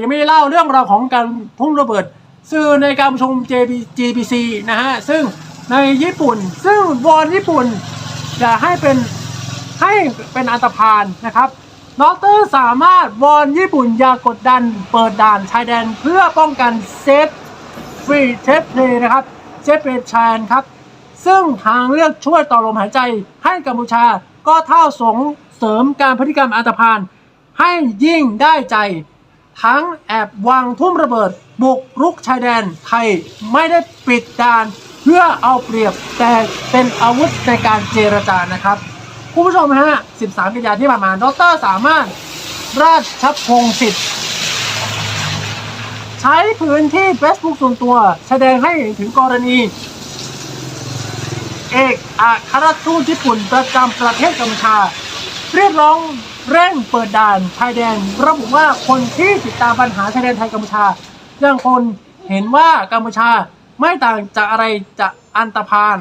ยังไม่ได้เล่าเรื่องราวของการพุ่งระเบิดสื่อในการประชุม JB GBC นะฮะ ซึ่งในญี่ปุ่น ซึ่งวอนญี่ปุ่นจะให้เป็นให้เป็นอันตรพานนะครับดอกเตอรสามารถวอนญี่ปุ่นอย่ากดดันเปิดด่านชายแดนเพื่อป้องกันเซฟฟรีเทปเพลนะครับเซฟเพลชานครับ ซึ่งทางเลือกช่วยต่อลมหายใจให้กัมพูชาก็เท่าสงเสริมการพฤติกรรมอันตรพานให้ยิ่งได้ใจ ทั้งแอบวางทุ่มระเบิด บุกรุกชายแดนไทยไม่ได้ปิดด่านเพื่อเอาเปรียบแต่เป็นอาวุธในการเจรจานะครับคุณผู้ชมฮะ 13 กันยายนที่ผ่านมา ดรสามารถราชพงศ์สิทธิ์ใช้พื้นที่ Facebook ส่วนตัว แสดงให้เห็นถึงกรณี เอกอัครราชทูตญี่ปุ่นประจำประเทศกัมพูชา เรียกร้อง เร่งเปิดด่านชายแดนระบุว่าคนที่ติดตามปัญหาชายแดนไทยกัมพูชายังคนเห็นว่ากัมพูชาไม่ต่างจากอะไรจะอันตรพาน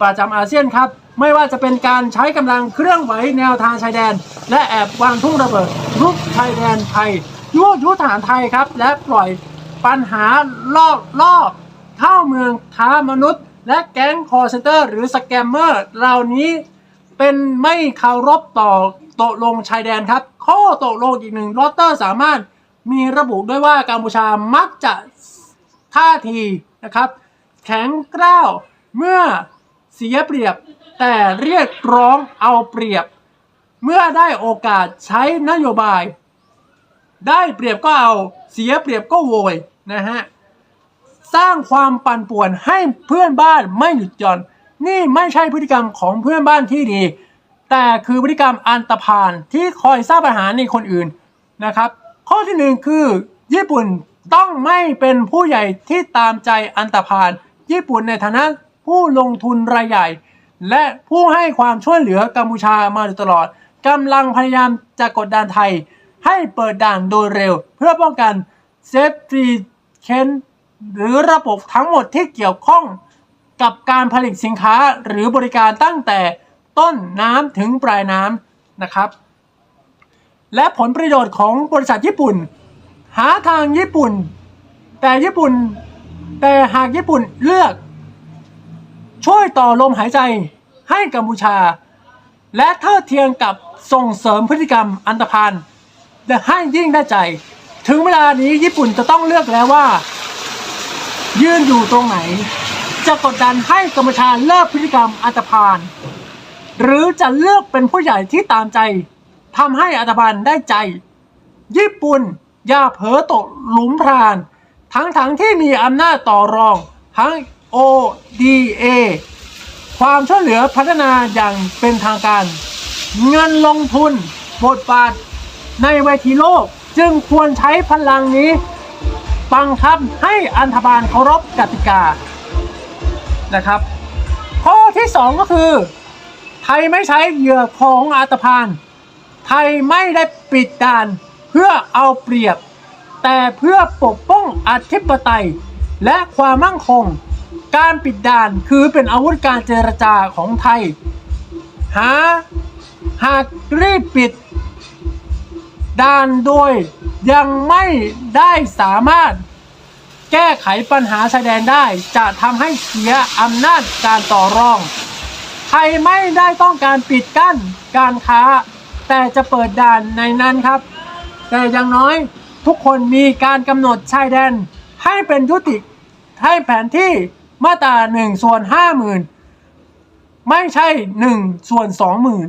ประจำอาเซียนครับ ไม่ว่าจะเป็นการใช้กำลังเครื่องไหวแนวทางชายแดน และแอบวางทุ่งระเบิดรุกชายแดนไทยยั่วยุทหารไทยครับ และปล่อยปัญหาลอกลอบเข้าเมืองค้ามนุษย์ และแก๊งคอร์เซนเตอร์ หรือสแกมเมอร์เหล่านี้ เป็นไม่เคารพต่อตกลงชายแดนครับ ข้อตกลงอีกหนึ่งลอตเตอร์สามารถมีระบุด้วยว่ากัมพูชามักจะท่าทีนะครับ แข็งกร้าวเมื่อเสียเปรียบแต่เรียกร้องเอาเปรียบ เมื่อได้โอกาสใช้นโยบาย ได้เปรียบก็เอาเสียเปรียบก็โวยนะฮะสร้างความปั่นป่วนให้เพื่อนบ้านไม่หยุดหย่อน นี่ไม่ใช่พฤติกรรมของเพื่อนบ้านที่ดี แต่คือพฤติกรรมอันตรพานที่คอยสร้างปัญหาในคนอื่นนะครับ ข้อที่หนึ่งคือญี่ปุ่นต้องไม่เป็นผู้ใหญ่ที่ตามใจอันตรพาน ญี่ปุ่นในฐานะผู้ลงทุนรายใหญ่ และผู้ให้ความช่วยเหลือกัมพูชามาโดยตลอดกำลังพยายามจะกดดันไทย ให้เปิดด่านโดยเร็ว เพื่อป้องกันเซฟตีเคนหรือระบบทั้งหมดที่เกี่ยวข้อง กับการผลิตสินค้าหรือบริการตั้งแต่ต้นน้ำถึงปลายน้ำนะครับ และผลประโยชน์ของบริษัทญี่ปุ่น หาทางญี่ปุ่น แต่ญี่ปุ่น แต่หากญี่ปุ่นเลือก ช่วยต่อลมหายใจให้กัมพูชา และเท่าเทียมกับส่งเสริมพฤติกรรมอันตรพานและให้ยิ่งได้ใจ ถึงเวลานี้ญี่ปุ่นจะต้องเลือกแล้วว่า ยื่นอยู่ตรงไหน จะกดดันให้กัมพูชาเลิกพฤติกรรมอันตรพาน หรือจะเลือกเป็นผู้ใหญ่ที่ตามใจทำให้อัตบันได้ใจ ญี่ปุ่นอย่าเผลอตกหลุมพราน ทั้งๆทที่มีอำนาจต่อรอง ทั้ง ODA ความช่วยเหลือพัฒนาอย่างเป็นทางการ เงินลงทุนบทบาทในเวทีโลกจึงควรใช้พลังนี้ บังคับให้อันธบาลเคารพกติกา นะครับ ข้อที่ 2 ก็คือ ไทยไม่ใช้เหยื่อของอาตพาน ไทยไม่ได้ปิดด่านเพื่อเอาเปรียบ แต่เพื่อปกป้องอธิปไตย และความมั่งคง การปิดด่านคือเป็นอาวุธการเจรจาของไทย หาหากรีบปิดด่านโดยยังไม่ได้สามารถ แก้ไขปัญหาชายแดนได้ จะทำให้เสียอำนาจการต่อรอง ไทยไม่ได้ต้องการปิดกั้นการค้า แต่จะเปิดด่านในนั้นครับ แต่อย่างน้อยทุกคนมีการกำหนดชายแดน ให้เป็นยุติให้แผนที่มาตราหนึ่งส่วนห้าหมื่นไม่ใช่หนึ่งส่วนสองหมื่น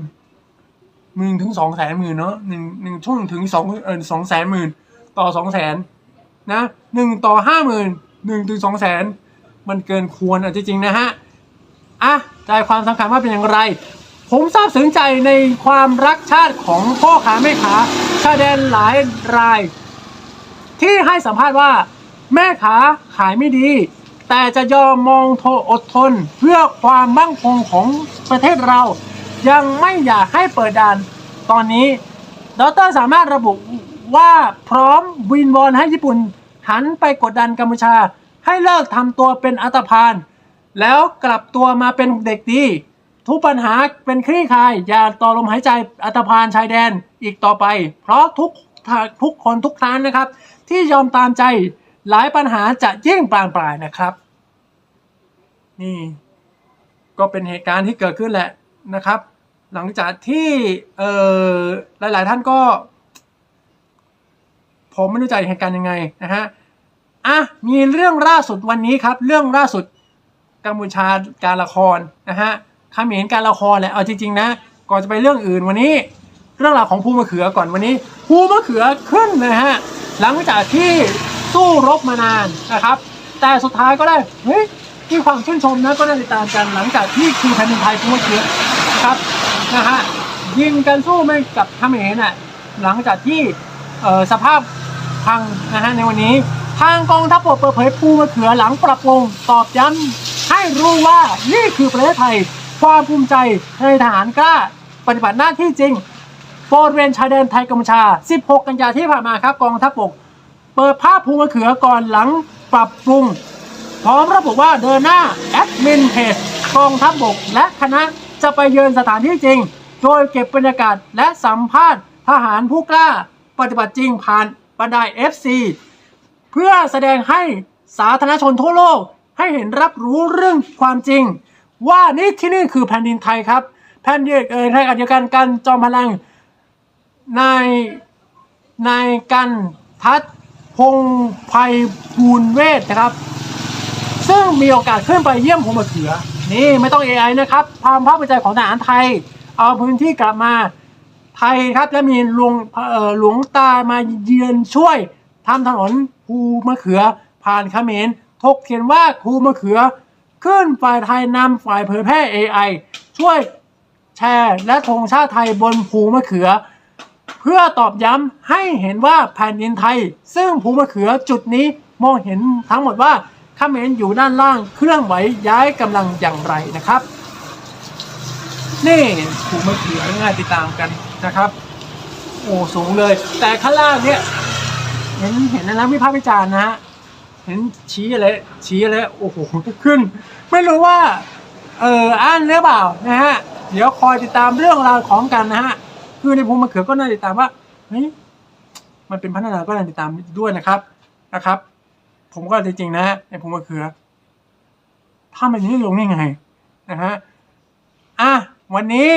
หนึ่งถึงสองแสนหมื่นเนาะหนึ่งหนึ่งช่วงถึงสองเออสองแสนหมื่นต่อสองแสนนะ หนึ่งต่อห้าหมื่นหนึ่งถึงสองแสนมันเกินควรอะจริงๆนะฮะอะใจความสำคัญว่าเป็นอย่างไร ผมทราบซึ้งใจในความรักชาติของพ่อขาแม่ขาชาแดนหลายราย ที่ให้สัมภาษณ์ว่า แม่ขาขายไม่ดี แต่จะยอมมองโทอดทน เพื่อความมั่งคงของประเทศเรา ยังไม่อยากให้เปิดด่านตอนนี้ดรสามารถระบุว่าพร้อมวินวอนให้ญี่ปุ่น หันไปกดดันกัมพูชา ให้เลิกทำตัวเป็นอัตพาน แล้วกลับตัวมาเป็นเด็กดี ทุกปัญหาเป็นคลี่คลาย อย่าต่อลมหายใจอัตพานชายแดนอีกต่อไป เพราะทุกทุกคนทุกครั้งนะครับ ที่ยอมตามใจหลายปัญหาจะยิ่งบานปลายนะครับ นี่ก็เป็นเหตุการณ์ที่เกิดขึ้นแหละนะครับ หลังจากที่เออหลาย ๆ ท่านก็ ผมไม่รู้จะเหตุการณ์ยังไงนะฮะอะมีเรื่องล่าสุดวันนี้ครับ เรื่องล่าสุดกัมพูชาการละครนะฮะเขมรการละครแหละเอาจริงๆนะก่อนจะไปเรื่องอื่นวันนี้ เรื่องราวของภูมะเขือก่อนวันนี้ภูมะเขือขึ้นนะฮะหลังจากที่สู้รบมานานนะครับ แต่สุดท้ายก็ได้เฮ้ยมีความชื่นชมนะก็ได้ติดตามกันหลังจากที่คือแผ่นดินไทยภูมะเขือนะครับนะฮะยิงกันสู้ไม่กับเขมรน่ะหลังจากที่สภาพ พังนะฮะในวันนี้ ทางกองทัพบกเปิดเผยภูมะเขือหลังปรับปรุงตอบย้ำให้รู้ว่านี่คือประเทศไทย ความภูมิใจในทหารกล้าปฏิบัติหน้าที่จริงบริเวณชายแดนไทยกัมพูชา 16 กันยาที่ผ่านมาครับกองทัพบกเปิดภาพภูมะเขือก่อนหลังปรับปรุง พร้อมระบุว่าเดินหน้าแอดมินเพจกองทัพบกและคณะจะไปเยือนสถานที่จริง โดยเก็บบรรยากาศและสัมภาษณ์ทหารผู้กล้า ปฏิบัติจริงผ่าน บันได FC เพื่อแสดงให้สาธารณชนทั่วโลกให้เห็นรับรู้เรื่องความจริง ว่านี่ที่นี่คือแผ่นดินไทยครับ แผ่นดินเอ่อไทยอันเดียวกันกันจอมพลังนายนายกันทัศพงภัยบูลเวทนะครับ ซึ่งมีโอกาสขึ้นไปเยี่ยมภูมะเขือ นี่ไม่ต้อง AI นะครับความภาคภูมิใจของทหารไทย เอาพื้นที่กลับมา ไทยครับ และมีหลวงหลวงตามาเยือนช่วยทำถนนภูมะเขือผ่านเขมรทกเขียนว่าภูมะเขือ ขึ้นฝ่ายไทยนำฝ่ายเผยแพร่ AI ช่วยแชร์และธงชาติไทยบนภูมะเขือ เพื่อตอบย้ำให้เห็นว่าแผ่นดินไทย ซึ่งภูมะเขือจุดนี้มองเห็นทั้งหมดว่าเขมรอยู่ด้านล่างเคลื่อนไหวย้ายกำลังอย่างไรนะครับ นี่ภูมะเขือง่ายติดตามกัน นะครับโอ้สูงเลย แต่ข้างล่างเนี่ยเห็นเห็นนะวิพากษ์วิจารณ์นะฮะเห็นชี้อะไรชี้อะไรโอ้โหขึ้น ไม่รู้ว่าเอออ่านหรือเปล่านะฮะเดี๋ยวคอยติดตามเรื่องราวของกันนะฮะคือในภูมิมะเขือก็น่าติดตามว่าเฮ้ยมันเป็นพัฒนาก็น่าติดตามด้วยนะครับนะครับ ผมก็จริงๆนะฮะในภูมิมะเขือถ้ามันอย่งลงยังไงนะฮะอะวันนี้